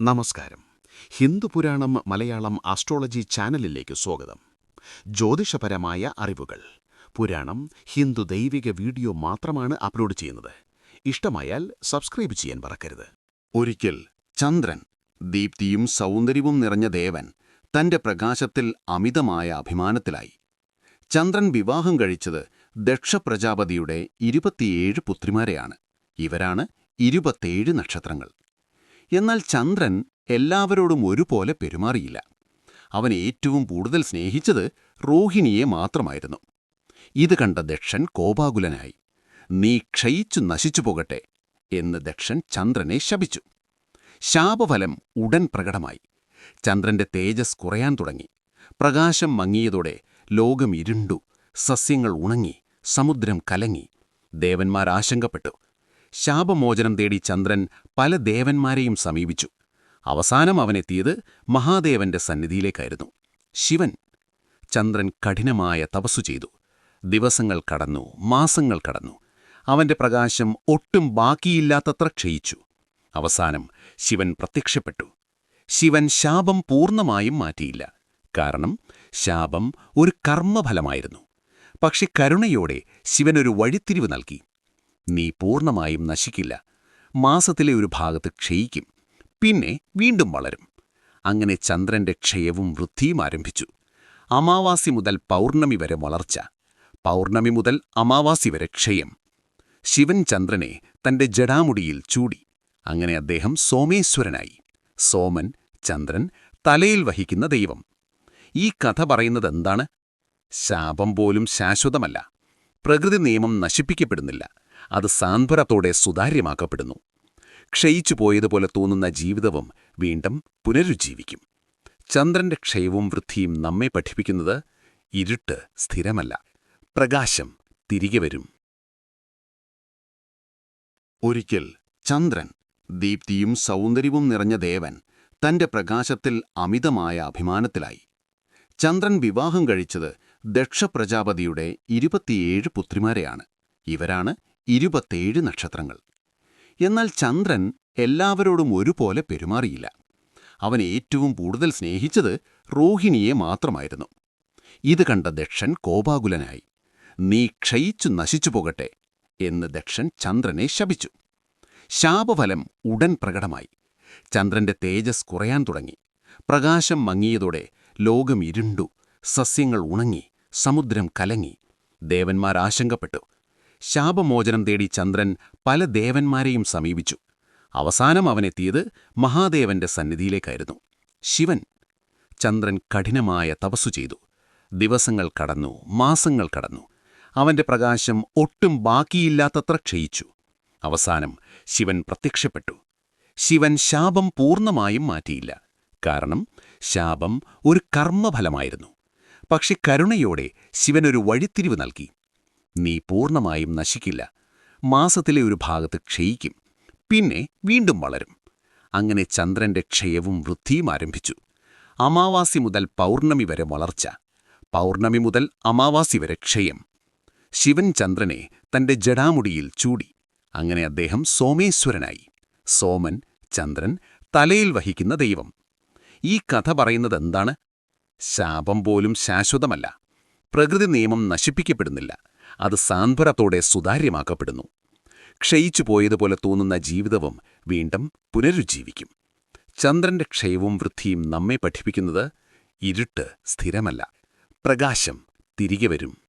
നമസ്കാരം. ഹിന്ദു പുരാണം മലയാളം ആസ്ട്രോളജി ചാനലിലേക്ക് സ്വാഗതം. ജ്യോതിഷപരമായ അറിവുകൾ. പുരാണം ഹിന്ദു ദൈവിക വീഡിയോ മാത്രമാണ് അപ്ലോഡ് ചെയ്യുന്നത്. ഇഷ്ടമായാൽ സബ്സ്ക്രൈബ് ചെയ്യാൻ മറക്കരുത്. ഒരിക്കൽ ചന്ദ്രൻ ദീപ്തിയും സൗന്ദര്യവും നിറഞ്ഞ ദേവൻ തന്റെ പ്രകാശത്തിൽ അമിതമായ അഭിമാനത്തിലായി. ചന്ദ്രൻ വിവാഹം കഴിച്ചത് ദക്ഷപ്രജാപതിയുടെ ഇരുപത്തിയേഴ് പുത്രിമാരെയാണ്. ഇവരാണ് ഇരുപത്തേഴ് നക്ഷത്രങ്ങൾ. എന്നാൽ ചന്ദ്രൻ എല്ലാവരോടും ഒരുപോലെ പെരുമാറിയില്ല. അവൻ ഏറ്റവും കൂടുതൽ സ്നേഹിച്ചത് റോഹിണിയെ മാത്രമായിരുന്നു. ഇത് കണ്ട ദക്ഷൻ കോപാകുലനായി നീ ക്ഷയിച്ചു നശിച്ചു പോകട്ടെ എന്ന് ദക്ഷൻ ചന്ദ്രനെ ശപിച്ചു. ശാപഫലം ഉടൻ പ്രകടമായി. ചന്ദ്രന്റെ തേജസ് കുറയാൻ തുടങ്ങി. പ്രകാശം മങ്ങിയതോടെ ലോകം ഇരുണ്ടു സസ്യങ്ങൾ ഉണങ്ങി സമുദ്രം കലങ്ങി. ദേവന്മാർ ആശങ്കപ്പെട്ടു. ശാപമോചനം തേടി ചന്ദ്രൻ പല ദേവന്മാരെയും സമീപിച്ചു. അവസാനം അവനെത്തിയത് മഹാദേവന്റെ സന്നിധിയിലേക്കായിരുന്നു. ശിവൻ ചന്ദ്രൻ കഠിനമായ തപസ്സു ചെയ്തു. ദിവസങ്ങൾ കടന്നു മാസങ്ങൾ കടന്നു. അവന്റെ പ്രകാശം ഒട്ടും ബാക്കിയില്ലാത്തത്ര ക്ഷയിച്ചു. അവസാനം ശിവൻ പ്രത്യക്ഷപ്പെട്ടു. ശിവൻ ശാപം പൂർണമായും മാറ്റിയില്ല. കാരണം ശാപം ഒരു കർമ്മഫലമായിരുന്നു. പക്ഷെ കരുണയോടെ ശിവനൊരു വഴിത്തിരിവ് നൽകി. നീ പൂർണമായും നശിക്കില്ല. മാസത്തിലെ ഒരു ഭാഗത്ത് ക്ഷയിക്കും. പിന്നെ വീണ്ടും വളരും. അങ്ങനെ ചന്ദ്രന്റെ ക്ഷയവും വൃദ്ധിയും ആരംഭിച്ചു. അമാവാസി മുതൽ പൗർണമി വരെ വളർച്ച. പൗർണമി മുതൽ അമാവാസി വരെ ക്ഷയം. ശിവൻ ചന്ദ്രനെ തന്റെ ജടാമുടിയിൽ ചൂടി. അങ്ങനെ അദ്ദേഹം സോമേശ്വരനായി. സോമൻ ചന്ദ്രൻ തലയിൽ വഹിക്കുന്ന ദൈവം. ഈ കഥ പറയുന്നത് എന്താണ്? ശാപം പോലും ശാശ്വതമല്ല. പ്രകൃതി നിയമം നശിപ്പിക്കപ്പെടുന്നില്ല. അത് സാന്ത്വനത്തോടെ സുതാര്യമാക്കപ്പെടുന്നു. ക്ഷയിച്ചു പോയതുപോലെ തോന്നുന്ന ജീവിതവും വീണ്ടും പുനരുജ്ജീവിക്കും. ചന്ദ്രന്റെ ക്ഷയവും വൃദ്ധിയും നമ്മെ പഠിപ്പിക്കുന്നത് ഇരുട്ട് സ്ഥിരമല്ല പ്രകാശം തിരികെ വരും. ഒരിക്കൽ ചന്ദ്രൻ ദീപ്തിയും സൗന്ദര്യവും നിറഞ്ഞ ദേവൻ തന്റെ പ്രകാശത്തിൽ അമിതമായ അഭിമാനത്തിലായി. ചന്ദ്രൻ വിവാഹം കഴിച്ചത് ദക്ഷപ്രജാപതിയുടെ ഇരുപത്തിയേഴ് പുത്രിമാരെയാണ്. ഇവരാണ് ഇരുപത്തേഴ് നക്ഷത്രങ്ങൾ. എന്നാൽ ചന്ദ്രൻ എല്ലാവരോടും ഒരുപോലെ പെരുമാറിയില്ല. അവൻ ഏറ്റവും കൂടുതൽ സ്നേഹിച്ചത് റോഹിണിയെ മാത്രമായിരുന്നു. ഇത് കണ്ട ദക്ഷൻ കോപാകുലനായി നീ ക്ഷയിച്ചു നശിച്ചു പോകട്ടെ എന്ന് ദക്ഷൻ ചന്ദ്രനെ ശപിച്ചു. ശാപഫലം ഉടൻ പ്രകടമായി. ചന്ദ്രന്റെ തേജസ് കുറയാൻ തുടങ്ങി. പ്രകാശം മങ്ങിയതോടെ ലോകം ഇരുണ്ടു സസ്യങ്ങൾ ഉണങ്ങി സമുദ്രം കലങ്ങി. ദേവന്മാർ ആശങ്കപ്പെട്ടു. ശാപമോചനം തേടി ചന്ദ്രൻ പല ദേവന്മാരെയും സമീപിച്ചു. അവസാനം അവനെത്തിയത് മഹാദേവന്റെ സന്നിധിയിലേക്കായിരുന്നു. ശിവൻ ചന്ദ്രൻ കഠിനമായ തപസ്സു ചെയ്തു. ദിവസങ്ങൾ കടന്നു മാസങ്ങൾ കടന്നു. അവന്റെ പ്രകാശം ഒട്ടും ബാക്കിയില്ലാത്തത്ര ക്ഷയിച്ചു. അവസാനം ശിവൻ പ്രത്യക്ഷപ്പെട്ടു. ശിവൻ ശാപം പൂർണമായും മാറ്റിയില്ല. കാരണം ശാപം ഒരു കർമ്മഫലമായിരുന്നു. പക്ഷെ കരുണയോടെ ശിവനൊരു വഴിത്തിരിവ് നൽകി. നീ പൂർണമായും നശിക്കില്ല. മാസത്തിലെ ഒരു ഭാഗത്ത് ക്ഷയിക്കും. പിന്നെ വീണ്ടും വളരും. അങ്ങനെ ചന്ദ്രന്റെ ക്ഷയവും വൃദ്ധിയും ആരംഭിച്ചു. അമാവാസി മുതൽ പൗർണമി വരെ വളർച്ച. പൗർണമി മുതൽ അമാവാസി വരെ ക്ഷയം. ശിവൻ ചന്ദ്രനെ തന്റെ ജടാമുടിയിൽ ചൂടി. അങ്ങനെ അദ്ദേഹം സോമേശ്വരനായി. സോമൻ ചന്ദ്രൻ തലയിൽ വഹിക്കുന്ന ദൈവം. ഈ കഥ പറയുന്നത് എന്താണ്? ശാപം പോലും ശാശ്വതമല്ല. പ്രകൃതി നിയമം നശിപ്പിക്കപ്പെടുന്നില്ല. അത് സാന്ത്വനത്തോടെ സുതാര്യമാക്കപ്പെടുന്നു. ക്ഷയിച്ചു പോയതുപോലെ തോന്നുന്ന ജീവിതവും വീണ്ടും പുനരുജ്ജീവിക്കും. ചന്ദ്രന്റെ ക്ഷയവും വൃദ്ധിയും നമ്മെ പഠിപ്പിക്കുന്നത് ഇരുട്ട് സ്ഥിരമല്ല. പ്രകാശം തിരികെ വരും.